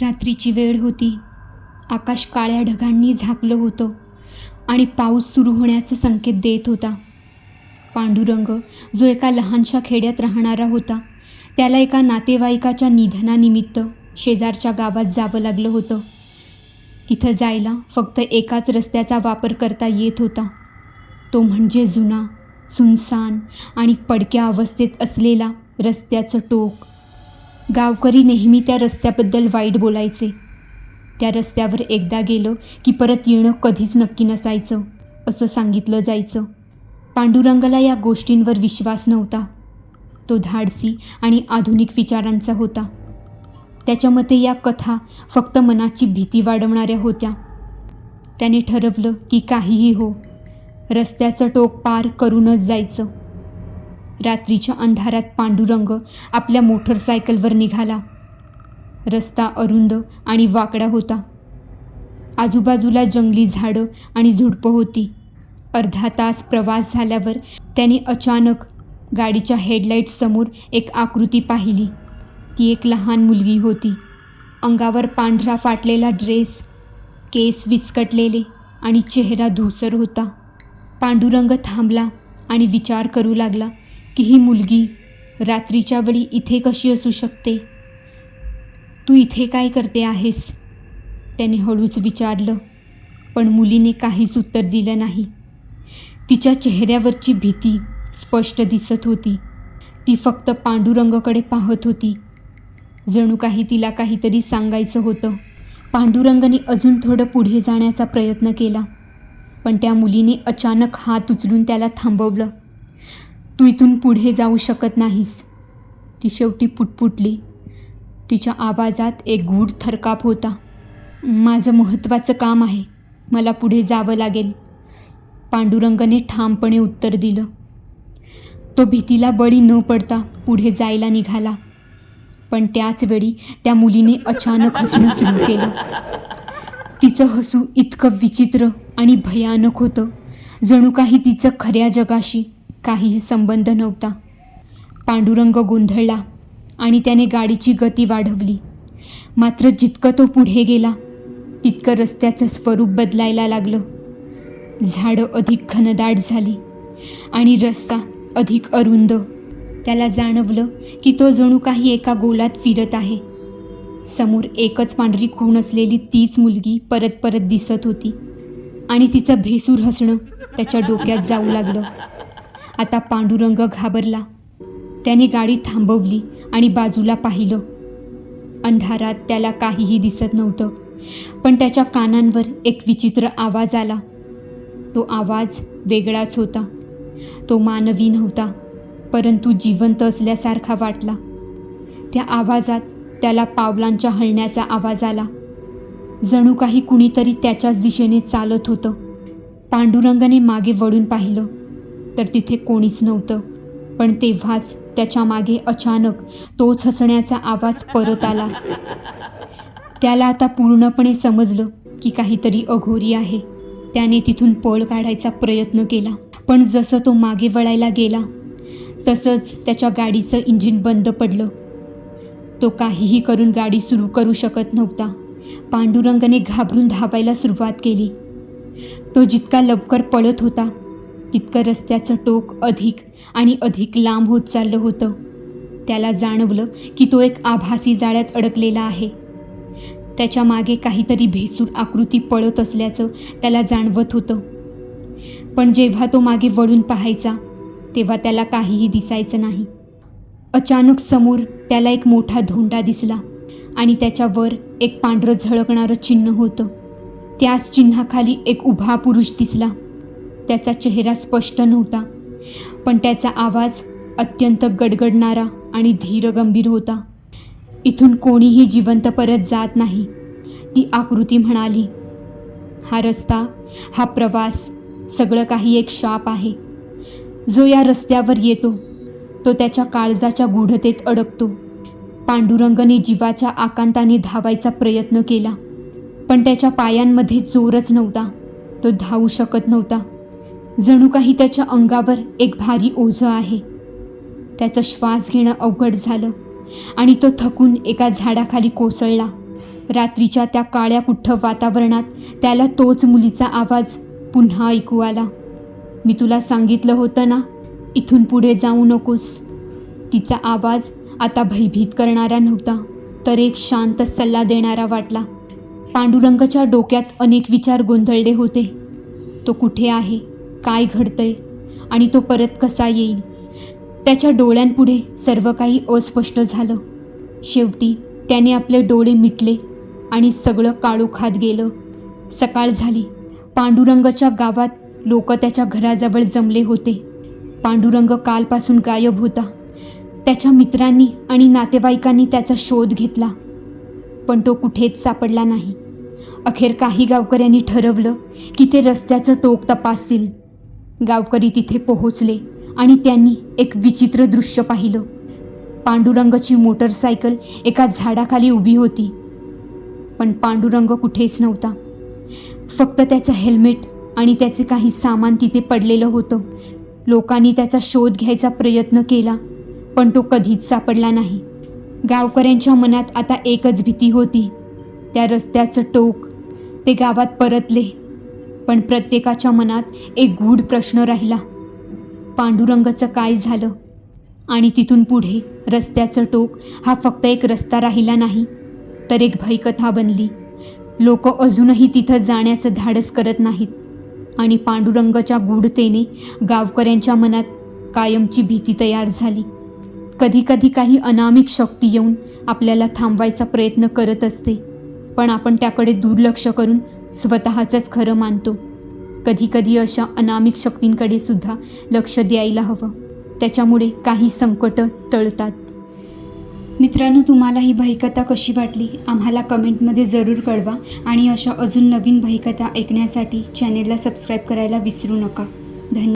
रात्रीची वेळ होती. आकाश काळ्या ढगांनी झाकलं होतं आणि पाऊस सुरू होण्याचा संकेत देत होता. पांडुरंग जो एका लहानशा खेड्यात राहणारा होता त्याला एका नातेवाईकाच्या निधनानिमित्त शेजारच्या गावात जावं लागलं होतं. तिथं जायला फक्त एकाच रस्त्याचा वापर करता येत होता. तो म्हणजे जुना सुनसान आणि पडक्या अवस्थेत असलेला रस्त्याचं टोक गावकरी नेहमी त्या रस्त्याबद्दल वाईट बोलायचे. त्या रस्त्यावर एकदा गेलं की परत येणं कधीच नक्की नसायचं असं सांगितलं जायचं. पांडुरंगाला या गोष्टींवर विश्वास नव्हता. तो धाडसी आणि आधुनिक विचारांचा होता. त्याच्या मते या कथा फक्त मनाची भीती वाढवणाऱ्या होत्या. त्याने ठरवलं की काहीही हो रस्त्याचं टोक पार करूनच जायचं. रात्रीच्या अंधारात पांडुरंग आपल्या मोटरसायकलवर निघाला. रस्ता अरुंद आणि वाकडा होता. आजूबाजूला जंगली झाडं आणि झुडपं होती. अर्धा तास प्रवास झाल्यावर त्याने अचानक गाडीच्या हेडलाईट्ससमोर एक आकृती पाहिली. ती एक लहान मुलगी होती. अंगावर पांढरा फाटलेला ड्रेस केस विस्कटलेले आणि चेहरा धूसर होता. पांडुरंग थांबला आणि विचार करू लागला की ही मुलगी रात्रीच्या वेळी इथे कशी असू शकते? तू इथे काय करते आहेस? त्याने हळूच विचारलं पण मुलीने काहीच उत्तर दिलं नाही. तिच्या चेहऱ्यावरची भीती स्पष्ट दिसत होती. ती फक्त पांडुरंगकडे पाहत होती. जणू काही तिला काहीतरी सांगायचं होतं. पांडुरंगाने अजून थोडं पुढे जाण्याचा प्रयत्न केला पण त्या मुलीने अचानक हात उचलून त्याला थांबवलं. तू इथून पुढे जाऊ शकत नाहीस. ती शेवटी पुटपुटली. तिच्या आवाजात एक गूढ थरकाप होता. माझं महत्त्वाचं काम आहे. मला पुढे जावं लागेल. पांडुरंगने ठामपणे उत्तर दिलं. तो भीतीला बळी न पडता पुढे जायला निघाला. पण त्याचवेळी त्या मुलीने अचानक हसणं सुरू केलं. तिचं हसू इतकं विचित्र आणि भयानक होतं. जणू काही तिचं खऱ्या जगाशी काहीही संबंध नव्हता. पांडुरंग गोंधळला आणि त्याने गाडीची गती वाढवली. मात्र जितकं तो पुढे गेला तितकं रस्त्याचं स्वरूप बदलायला लागलं. झाडं अधिक घनदाट झाली आणि रस्ता अधिक अरुंद. त्याला जाणवलं की तो जणू काही एका गोलात फिरत आहे. समोर एकच पांढरी खूण असलेली तीच मुलगी परत परत दिसत होती आणि तिचं भेसूर हसणं त्याच्या डोक्यात जाऊ लागलं. आता पांडुरंग घाबरला. त्याने गाडी थांबवली आणि बाजूला पाहिलं. अंधारात त्याला काहीही दिसत नव्हतं पण त्याच्या कानांवर एक विचित्र आवाज आला. तो आवाज वेगळाच होता. तो मानवी नव्हता परंतु जिवंत असल्यासारखा वाटला. त्या आवाजात त्याला पावलांच्या हलण्याचा आवाज आला. जणू काही कुणीतरी त्याच्याच दिशेने चालत होतं. पांडुरंगाने मागे वळून पाहिलं. तर तिथे कोणीच नव्हतं. पण तेव्हाच त्याच्यामागे अचानक तोच हसण्याचा आवाज परत आला. त्याला आता पूर्णपणे समजलं की काहीतरी अघोरी आहे. त्याने तिथून पळ काढायचा प्रयत्न केला पण जसं तो मागे वळायला गेला तसंच त्याच्या गाडीचं इंजिन बंद पडलं. तो काहीही करून गाडी सुरू करू शकत नव्हता. पांडुरंगाने घाबरून धावायला सुरुवात केली. तो जितका लवकर पळत होता तितकं रस्त्याचं टोक अधिक आणि अधिक लांब होत चाललं होतं. त्याला जाणवलं की तो एक आभासी जाळ्यात अडकलेला आहे. त्याच्यामागे काहीतरी भेसूर आकृती पळत असल्याचं त्याला जाणवत होतं. पण जेव्हा तो मागे वळून पाहायचा तेव्हा त्याला काहीही दिसायचं नाही. अचानक समोर त्याला एक मोठा धोंडा दिसला आणि त्याच्यावर एक पांढरं झळकणारं चिन्ह होतं. त्याच चिन्हाखाली एक उभा पुरुष दिसला. त्याचा चेहरा स्पष्ट नव्हता. पण त्याचा आवाज अत्यंत गडगडणारा आणि धीरगंभीर होता. इथून कोणीही जिवंत परत जात नाही. ती आकृती म्हणाली हा रस्ता हा प्रवास सगळं काही एक शाप आहे. जो या रस्त्यावर येतो तो त्याच्या काळजाच्या गूढतेत अडकतो. पांडुरंगने जीवाच्या आकांताने धावायचा प्रयत्न केला पण त्याच्या पायांमध्ये जोरच नव्हता. तो धावू शकत नव्हता. जणू काही त्याच्या अंगावर एक भारी ओझं आहे. त्याचा श्वास घेणं अवघड झालं आणि तो थकून एका झाडाखाली कोसळला. रात्रीच्या त्या काळ्या कुठ्ठ वातावरणात त्याला तोच मुलीचा आवाज पुन्हा ऐकू आला. मी तुला सांगितलं होतं ना इथून पुढे जाऊ नकोस. तिचा आवाज आता भयभीत करणारा नव्हता तर एक शांत सल्ला देणारा वाटला. पांडुरंगच्या डोक्यात अनेक विचार गोंधळले होते. तो कुठे आहे? काय घडतंय आणि तो परत कसा येईल? त्याच्या डोळ्यांपुढे सर्व काही अस्पष्ट झालं. शेवटी त्याने आपले डोळे मिटले आणि सगळं काळोखात गेलं. सकाळ झाली. पांडुरंगच्या गावात लोक त्याच्या घराजवळ जमले होते. पांडुरंग कालपासून गायब होता. त्याच्या मित्रांनी आणि नातेवाईकांनी त्याचा शोध घेतला. पण तो कुठेच सापडला नाही. अखेर काही गावकऱ्यांनी ठरवलं की ते रस्त्याचं टोक तपासतील. गावकरी तिथे पोहोचले आणि त्यांनी एक विचित्र दृश्य पाहिलं. पांडुरंगची मोटरसायकल एका झाडाखाली उभी होती. पण पांडुरंग कुठेच नव्हता. फक्त त्याचं हेल्मेट आणि त्याचे काही सामान तिथे पडलेलं होतं. लोकांनी त्याचा शोध घ्यायचा प्रयत्न केला पण तो कधीच सापडला नाही. गावकऱ्यांच्या मनात आता एकच भीती होती. त्या रस्त्याचं टोक ते गावात परतले. पण प्रत्येकाच्या मनात एक गूढ प्रश्न राहिला. पांडुरंगाचं काय झालं? आणि तिथून पुढे रस्त्याचं टोक हा फक्त एक रस्ता राहिला नाही तर एक भयकथा बनली. लोक अजूनही तिथं जाण्याचं धाडस करत नाहीत. आणि पांडुरंगाच्या गूढतेने गावकऱ्यांच्या मनात कायमची भीती तयार झाली. कधीकधी काही अनामिक शक्ती येऊन आपल्याला थांबवायचा प्रयत्न करत असते पण आपण त्याकडे दुर्लक्ष करून स्वतःचंच खरं मानतो. कधीकधी अशा अनामिक शक्तींकडे सुद्धा लक्ष द्यायला हवं. त्याच्यामुळे काही संकटं टळतात. मित्रांनो तुम्हाला ही भयकथा कशी वाटली? आम्हाला कमेंटमध्ये जरूर कळवा आणि अशा अजून नवीन भयकथा ऐकण्यासाठी चॅनेलला सबस्क्राईब करायला विसरू नका.